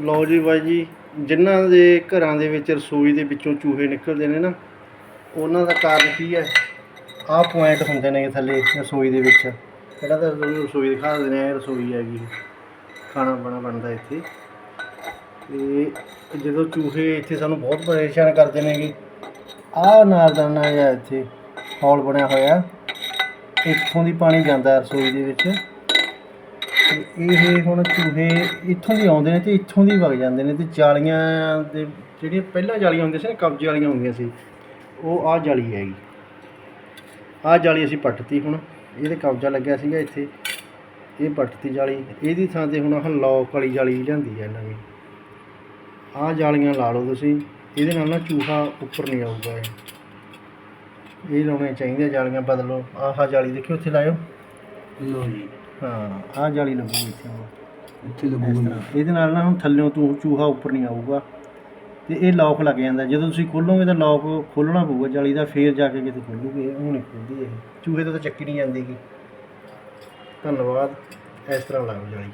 ਲਓ ਜੀ ਬਾਈ ਜੀ, ਜਿਨ੍ਹਾਂ ਦੇ ਘਰਾਂ ਦੇ ਵਿੱਚ ਰਸੋਈ ਦੇ ਵਿੱਚੋਂ ਚੂਹੇ ਨਿਕਲਦੇ ਨੇ ਨਾ, ਉਹਨਾਂ ਦਾ ਕਾਰਨ ਕੀ ਹੈ? ਆਹ ਪੁਆਇੰਟ ਹੁੰਦੇ ਨੇ ਥੱਲੇ, ਰਸੋਈ ਦੇ ਵਿੱਚ। ਜਿਹੜਾ ਤਾਂ ਤੁਹਾਨੂੰ ਰਸੋਈ ਦਿਖਾ ਦਿੰਦੇ ਆ ਰਸੋਈ ਹੈਗੀ। ਖਾਣਾ ਬਣਾ ਬਣਦਾ ਇੱਥੇ। ਤੇ ਜਦੋਂ ਚੂਹੇ ਇੱਥੇ ਸਾਨੂੰ ਬਹੁਤ ਪਰੇਸ਼ਾਨ ਕਰਦੇ ਨੇਗੇ, ਆਹ ਨਾਰਦਾਨਾ ਜਿਹਾ ਇੱਥੇ, ਹੌਲ ਬਣਿਆ ਹੋਇਆ। ਇੱਥੋਂ ਦੀ ਪਾਣੀ ਜਾਂਦਾ ਰਸੋਈ ਦੇ ਵਿੱਚ। ਤੇ ਇਹ ਹੁਣ ਚੂਹੇ ਇੱਥੋਂ ਦੀ ਆਉਂਦੇ ਨੇ ਤੇ ਇੱਥੋਂ ਦੀ ਵਗ ਜਾਂਦੇ ਨੇ ਤੇ ਜਾਲੀਆਂ ਦੇ ਜਿਹੜੀਆਂ ਪਹਿਲਾਂ ਜਾਲੀਆਂ ਹੁੰਦੀਆਂ ਸੀ ਨਾ, ਕਬਜ਼ੇ ਵਾਲੀਆਂ ਹੁੰਦੀਆਂ ਸੀ, ਉਹ ਆਹ ਜਾਲੀ ਹੈਗੀ। ਆਹ ਜਾਲੀ ਅਸੀਂ ਪੱਟਤੀ ਹੁਣ ਇਹਦੇ ਕਬਜ਼ਾ ਲੱਗਿਆ ਸੀਗਾ ਇੱਥੇ, ਇਹ ਪੱਟਤੀ ਜਾਲੀ, ਇਹਦੀ ਥਾਂ ਤੇ ਹੁਣ ਆਹ ਲੌਕ ਵਾਲੀ ਜਾਲੀ ਲਿਆਂਦੀ ਹੈ ਨਵੀਂ ਆਹ ਜਾਲੀਆਂ ਲਾ ਲਓ ਤੁਸੀਂ, ਇਹਦੇ ਨਾਲ ਨਾ ਚੂਹਾ ਉੱਪਰ ਨਹੀਂ ਆਊਗਾ ਇਹ। ਇਹ ਲਾਉਣੀਆਂ ਚਾਹੀਦੀਆਂ ਜਾਲੀਆਂ, ਬਦਲੋ। ਆਹ ਜਾਲੀ ਦੇਖਿਓ, ਉੱਥੇ ਲਾਇਓ। ਲੋ ਜੀ। ਹਾਂ। ਆਹ ਜਾਲੀ ਲੱਗੂਗੀ ਇੱਥੇ ਹੁਣ। ਇੱਥੇ ਇਸ ਲੱਗੂਗਾ ਤਰ੍ਹਾਂ। ਇਹਦੇ ਨਾਲ ਨਾ ਹੁਣ ਥੱਲਿਓਂ ਤੂੰ ਚੂਹਾ ਉੱਪਰ ਨਹੀਂ ਆਊਗਾ। ਤੇ ਇਹ ਲੌਕ ਲੱਗ ਜਾਂਦਾ। ਜਦੋਂ ਤੁਸੀਂ ਖੋਲੋਗੇ ਤਾਂ ਲੌਕ ਖੋਲਣਾ ਪਊਗਾ ਜਾਲੀ ਦਾ ਫੇਰ ਜਾ ਕੇ ਕਿਤੇ ਖੁੱਲੂਗੀ। ਇਹ ਹੁਣ ਨਹੀਂ ਖੁੱਲਦੀ ਇਹ। ਚੂਹੇ ਤੋਂ ਤਾਂ ਚੱਕੀ ਨਹੀਂ ਜਾਂਦੀਗੀ। ਧੰਨਵਾਦ। ਇਸ ਤਰ੍ਹਾਂ ਲਾਓ ਜਾਲੀ।